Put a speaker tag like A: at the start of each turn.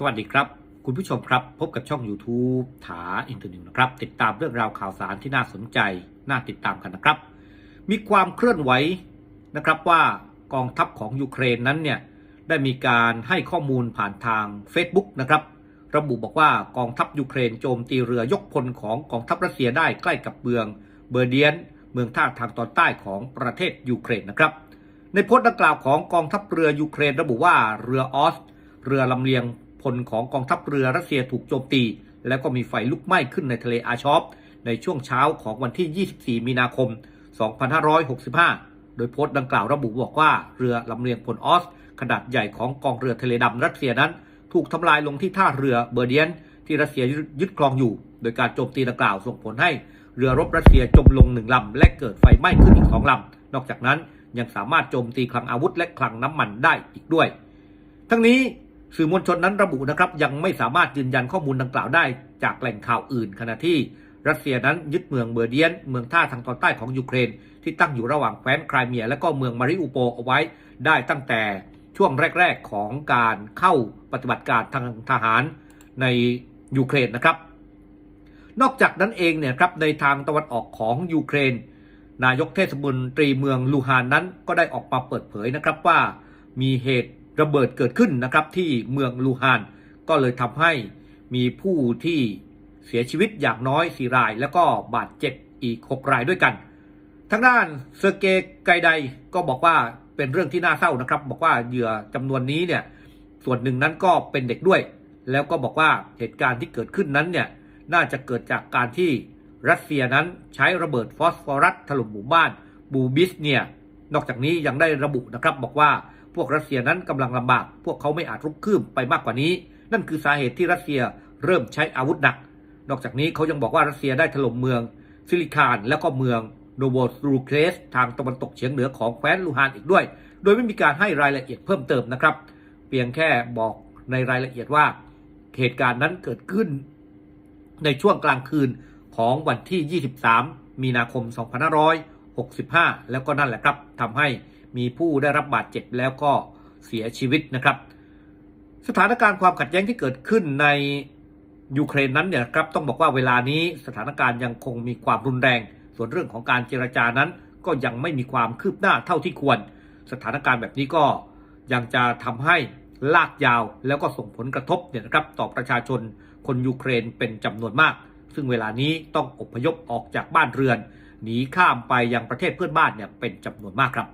A: สวัสดีครับ คุณผู้ชมครับ พบกับช่อง YouTube ถาอินเทอร์นิวนะครับ ติดตามเรื่องราวข่าวสารที่น่าสนใจ น่าติดตามกันนะครับ มีความเคลื่อนไหวนะครับว่ากองทัพของยูเครนนั้นเนี่ยได้มีการให้ข้อมูลผ่านทาง Facebook นะครับ ระบุบอกว่ากองทัพยูเครนโจมตีเรือยกพลของกองทัพรัสเซียได้ใกล้กับเมืองเบอร์เดียน เมืองท่าทางตอนใต้ของประเทศยูเครนนะครับ ในโพสต์ดังกล่าวของกองทัพเรือยูเครนระบุว่าเรือออส เรือลำเลียง พลของกองทัพเรือรัสเซียถูกโจมตี แล้วก็มีไฟลุกไหม้ขึ้นในทะเลอาชอฟในช่วงเช้าของวันที่ 24 มีนาคม 2565 โดยโพสต์ดังกล่าวระบุบอกว่าเรือลำเลียงพลออส ขนาดใหญ่ของกองเรือทะเลดำรัสเซียนั้น ถูกทำลายลงที่ท่าเรือเบอร์เดียน ที่รัสเซียยึดครองอยู่ โดยการโจมตีดังกล่าวส่งผลให้เรือรบรัสเซียจมลงหนึ่งลำและเกิดไฟไหม้ขึ้นอีกสองลำ นอกจากนั้นยังสามารถโจมตีคลังอาวุธและคลังน้ำมันได้อีกด้วย ทั้งนี้ สื่อมวลชนนั้นระบุนะครับยังไม่สามารถยืนยันข้อมูลดังกล่าวได้จากแหล่งข่าวอื่น ขณะที่รัสเซียนั้นยึดเมืองเบอร์เดียน เมืองท่าทางตอนใต้ของยูเครน ที่ตั้งอยู่ระหว่างแคว้นไครเมีย และก็เมืองมาริอูโปเอาไว้ได้ตั้งแต่ช่วงแรก ๆ ของการเข้าปฏิบัติการทางทหารในยูเครนนะครับ นอกจากนั้นเองเนี่ยครับในทางตะวันออกของยูเครน นายกเทศมนตรีเมืองลูฮานนั้นก็ได้ออกมาเปิดเผยนะครับว่ามีเหตุ ระเบิดเกิดขึ้นนะครับที่เมืองลูฮาน ก็เลยทำให้มีผู้ที่เสียชีวิตอย่างน้อย 4 ราย แล้วก็บาดเจ็บอีก 6 รายด้วยกัน ทางด้านเซอร์เกย์ไกไดก็บอกว่าเป็นเรื่องที่น่าเศร้านะครับ บอกว่าเหยื่อจำนวนนี้เนี่ยส่วนหนึ่งนั้นก็เป็นเด็กด้วย แล้วก็บอกว่าเหตุการณ์ที่เกิดขึ้นนั้นเนี่ยน่าจะเกิดจากการที่รัสเซียนั้นใช้ระเบิดฟอสฟอรัสถล่มหมู่บ้านบูบิสเนี่ยนอกจากนี้ยังได้ระบุนะครับบอกว่า วกรัสเซียนั้นกำลังลำบาก พวกเขาไม่อาจรุกคืบไปมากกว่านี้ นั่นคือสาเหตุที่รัสเซียเริ่มใช้อาวุธหนัก นอกจากนี้เขายังบอกว่ารัสเซียได้ถล่มเมือง ซิลิคานแล้วก็เมืองโนโวสรูเคสทางตะวันตกเฉียงเหนือของแคว้นลูฮานอีกด้วย โดยไม่มีการให้รายละเอียดเพิ่มเติมนะครับ เพียงแค่บอกในรายละเอียดว่า เหตุการณ์นั้นเกิดขึ้น ในช่วงกลางคืนของวันที่ 23 มีนาคม 2565 แล้วก็นั่นแหละครับทำให้ มีผู้ได้รับบาดเจ็บแล้วก็เสียชีวิตนะครับ สถานการณ์ความขัดแย้งที่เกิดขึ้นในยูเครนนั้นเนี่ยครับต้องบอกว่าเวลานี้สถานการณ์ยังคงมีความรุนแรง ส่วนเรื่องของการเจรจานั้นก็ยังไม่มีความคืบหน้าเท่าที่ควร สถานการณ์แบบนี้ก็ยังจะทำให้ลากยาวแล้วก็ส่งผลกระทบเนี่ยนะครับต่อประชาชนคนยูเครนเป็นจำนวนมาก ซึ่งเวลานี้ต้องอพยพออกจากบ้านเรือนหนีข้ามไปยังประเทศเพื่อนบ้านเนี่ยเป็นจำนวนมากครับ